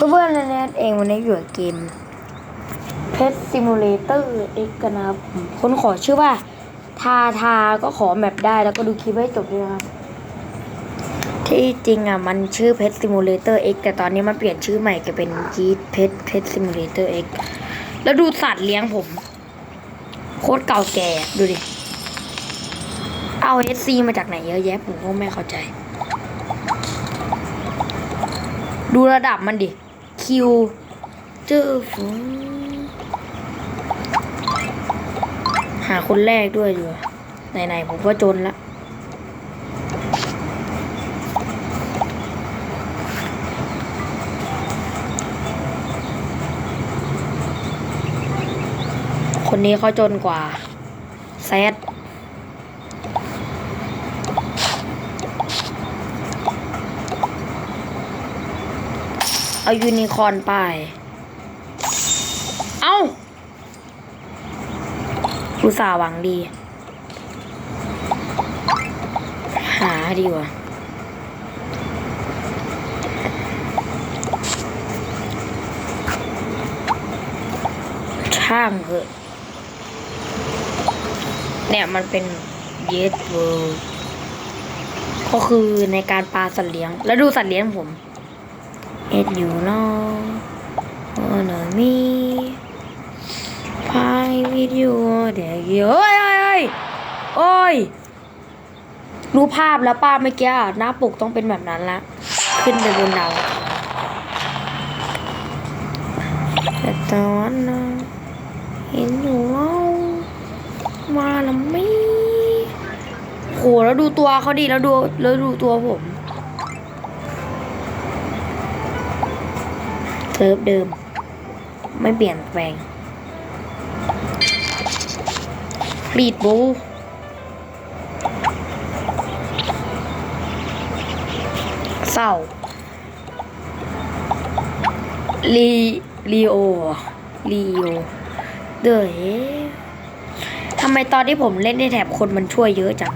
เพื่อนๆนั่นเองวันนี้อยู่กับเกมเพชรซิมูเลเตอร์เอ็กกันนะครับคนขอชื่อว่า ทาทาก็ขอแมปได้แล้วก็ดูคลิปให้จบด้วยครับ ที่จริงอะมันชื่อเพชรซิมูเลเตอร์เอ็กแต่ตอนนี้มันเปลี่ยนชื่อใหม่ก็เป็นจีดเพชรเพชรซิมูเลเตอร์เอ็กแล้วดูสัตว์เลี้ยงผม โคตรเก่าแก่ดูดิ เอาเอซีมาจากไหนเยอะแยะผมก็ไม่เข้าใจ ดูระดับมันดิ คิว เจอฝนหาคนแรกด้วยดีกว่าไหนๆผมก็จนละคนนี้เขาจนกว่าแซด เอายูนิคอนไป เอาอุตส่าห์หวังดี หาดีกว่าช่างเถอะเนี่ยมันเป็นเยสเวิร์ก็คือในการปลาสัตว์เลี้ยง แล้วดูสัตว์เลี้ยงผม เอ็ดอยู่นอกโอ้หนอมีพายวิดีโอเดี๋ยวเยอะเอ้ยเอ้ยเอ้ยรู้ภาพแล้วป้าเมื่อกี้หน้าปกต้องเป็นแบบนั้นละ ขึ้นไปบนดาวแต่ตอนนั้นเห็นอยู่ว่ามาแล้วไม่โหแล้วดูตัวเขาดีแล้วดูแล้วดูตัวผม ซิร์ฟเดิม ไม่เปลี่ยนแปลงรีดบูเศร้าลีลีโอลีโอเด๋ยทำไมตอนที่ผมเล่นในแถบคนมันช่วยเยอะจัง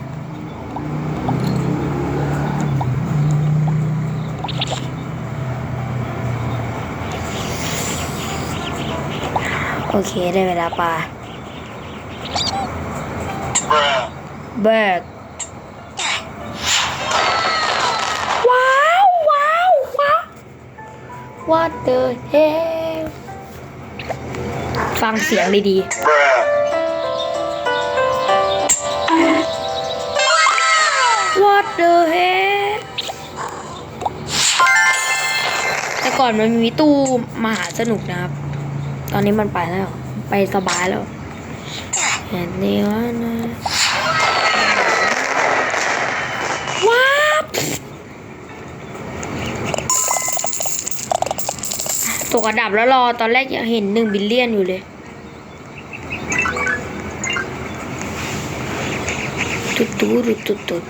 โอเคได้เวลาปลา Bruh. เบิกว้าวว้าวว้าว What the hell ฟังเสียงดีๆ What the hell แต่ก่อนมันมีตู้มหาสนุกนะครับ ตอนนี้มันไปแล้ว ไปสบายแล้ว เห็นดีว่านะว้าวตกอันดับแล้วรอ ตอนแรกยังเห็นหนึ่งบิลเลียนอยู่เลยตุ๊ดตุ๊ดตุ๊ดตุ๊ด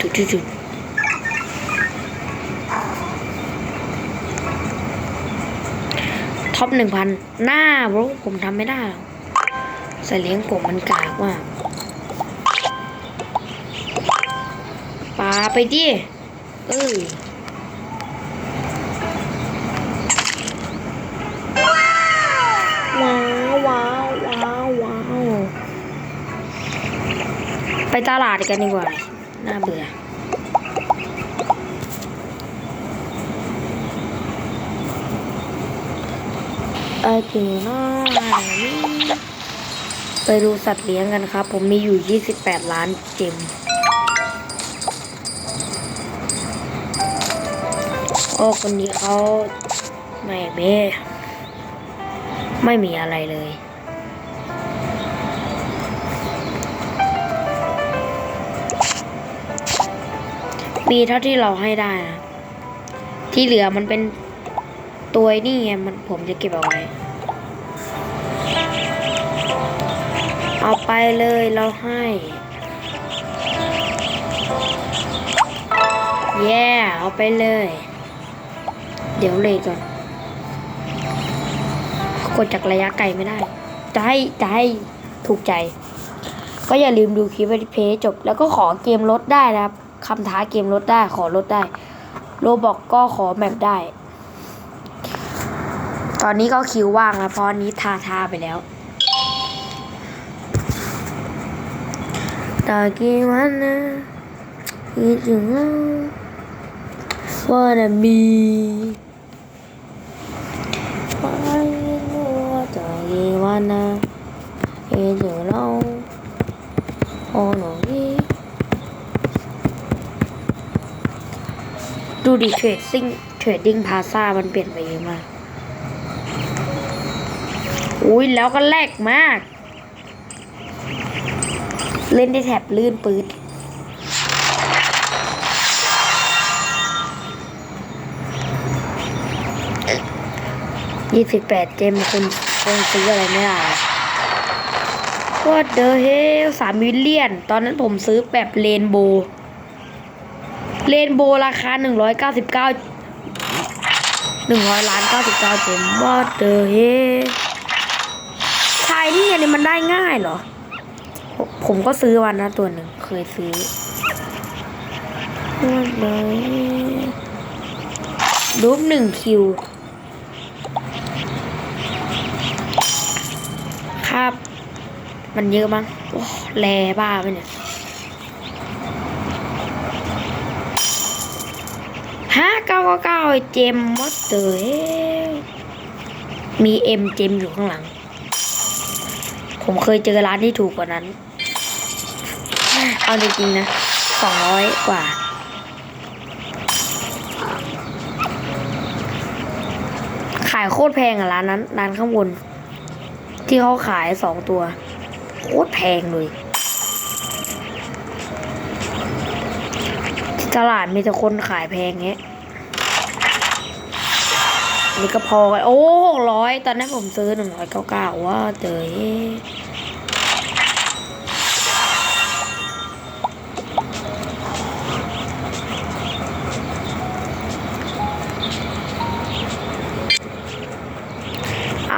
ตุ๊ดตุ๊ด ท็อปหนึ่งพันหน้าบรผมทำไม่ได้หรอกใส่เลี้ยงผมมันกากมากปาไปดิเอ้ยว้าวว้าวว้าวว้าวไปตลาดกันดีกว่า น่าเบื่อ ไอติวน้อยไปดูสัตว์เลี้ยงกันครับ ผมมีอยู่ 28 ล้านเจมโอ้คนนี้เขาไม่เบ้ไม่มีอะไรเลยมีเท่าที่เราให้ได้นะที่เหลือมันเป็นตัวนี่ไงมันผมจะเก็บเอาไว้ เอาไปเลยเราให้ แย่เอาไปเลย เดี๋ยวเลยก่อน กดจากระยะไกลไม่ได้ จะให้จะให้ถูกใจ ก็อย่าลืมดูคลิปวิดีเพย์จบ แล้วก็ขอเกมลดได้นะครับคำท้าเกมลดได้ขอลดได้ โรบอกก็ขอแมปได้ ตอนนี้ก็คิวว่างแล้วเพราะอันนี้ทาทาไปแล้ว ตากี่วันนะคิดถึงเรา wanna be ไม่รู้ว่าตากี่วันนะคิดถึงเราโอ้หนูนี่ดูดิเทรดซิ่งเทรดดิ้งพาซามันเปลี่ยนไปเยอะมากอุ้ยแล้วก็แลกมาก เล่นได้แถบลื่นปืดยี่สิบแปดเจมคุณคงซื้ออะไรไม่ได้ว่าเดอเฮลสามมิลเลียน ตอนนั้นผมซื้อแบบเรนโบว์เรนโบว์ราคาหนึ่งร้อยเก้าสิบเก้าหนึ่งร้อยล้านเก้าสิบเก้าเจมว่าเดอเฮลชายนี่อันนี้มันได้ง่ายเหรอ ผมก็ซื้อวันนะตัวหนึ่งเคยซื้อวันเลยรูปหนึ่งคิว ครับ มันเยอะมั้งโอ้แลบ้าไปเนี่ยห้าเก้าเก้าเก้าไอเจมมอเตอร์มีเอ็มเจมอยู่ข้างหลัง ผมเคยเจอร้านที่ถูกกว่านั้น เอาจริงๆนะสองร้อยกว่า ขายโคตรแพงอะร้านนั้น ร้านข้างบน ที่เขาขายสองตัว โคตรแพงเลยที่ตลาดมีแต่คนขายแพงเงี้ยนี่ก็พอกันโอ้หกร้อยตอนนั้นผมซื้อหนึ่งร้อยเก้าเก้าว่าเจอ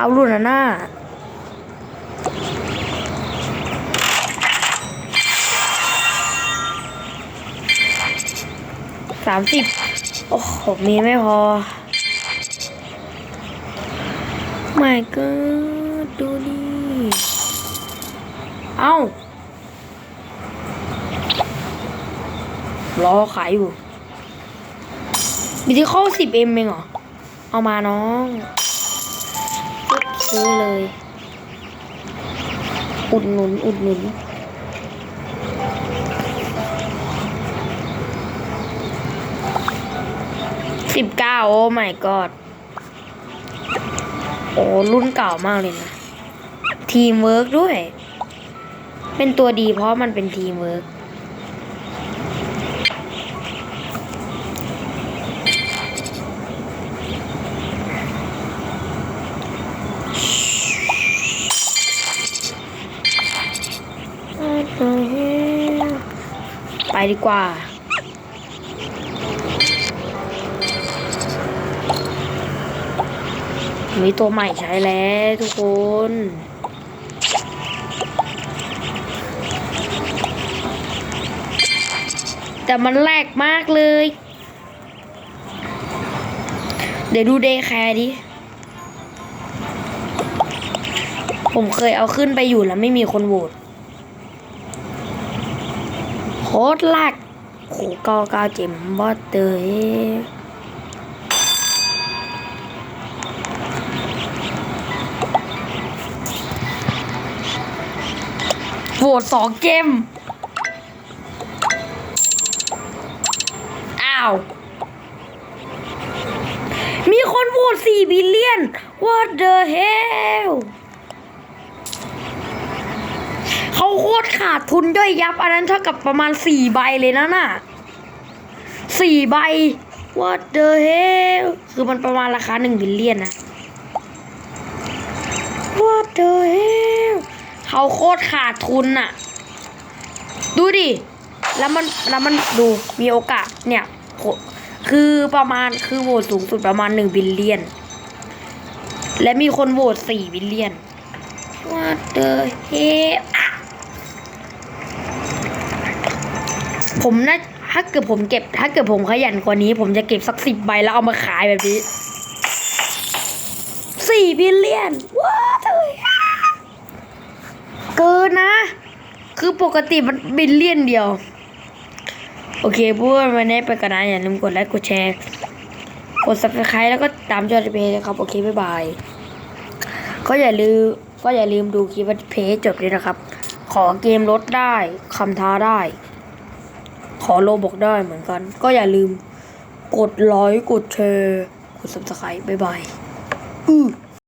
เอารุ่นน่ะหน้าสามสิบโอ้โหมีไม่พอไม่ก็ดูดิเอ้ารอขายอยู่มีที่เข้าสิบเอ็มเองเหรอ เอามาน้อง ซื้อเลย อุดหนุน อุดหนุน สิบเก้าโอ้ my god โอ้ รุ่นเก่ามากเลยนะ ทีมเวิร์กด้วย เป็นตัวดีเพราะมันเป็นทีมเวิร์ก ไป ดีกว่า มีตัวใหม่ใช้แล้วทุกคนแต่มันแหลกมากเลย เดี๋ยวดูเดย์แคร์ดิ ผมเคยเอาขึ้นไปอยู่แล้วไม่มีคนโหวต โคตรแลกโหเก้าเก้าเจ็มบอสเตยโหวตสองเกม อ้าว มีคนโหวตสี่บิลเลียน what the hell เขาโคตรขาดทุนย่อยยับ อันนั้นเท่ากับประมาณสี่ใบเลยนะน่ะสี่ใบ what the hell คือมันประมาณราคาหนึ่งบิลเลียนนะ what the hell เขาโคตรขาดทุนน่ะดูดิ แล้วมันแล้วมันดูมีโอกาสเนี่ย คือประมาณคือโหวตสูงสุดประมาณหนึ่งบิลเลียน และมีคนโหวตสี่บิลเลียน what the hell อะ ผมน่าถ้าเกิดผมเก็บ ถ้าเกิดผมขยันกว่านี้ ผมจะเก็บสักสิบใบแล้วเอามาขายแบบนี้สี่บิลเลียนว้าเยเกินนะ คือปกติมันบิลเลียนเดียว โอเคเพื่อนวันนี้ไปกันนะอย่าลืมกดไลค์กดแชร์กด subscribe แล้วก็ตามจอร์จเพจนะครับ โอเค บ๊ายบาย ก็อย่าลืมก็อย่าลืมดูคลิปเพจจบด้วยนะครับ ขอเกมลดได้คำท้าได้ ขอโลบอกได้เหมือนกัน ก็อย่าลืม กดไลค์กดแชร์กด subscribe บ๊ายบายอือ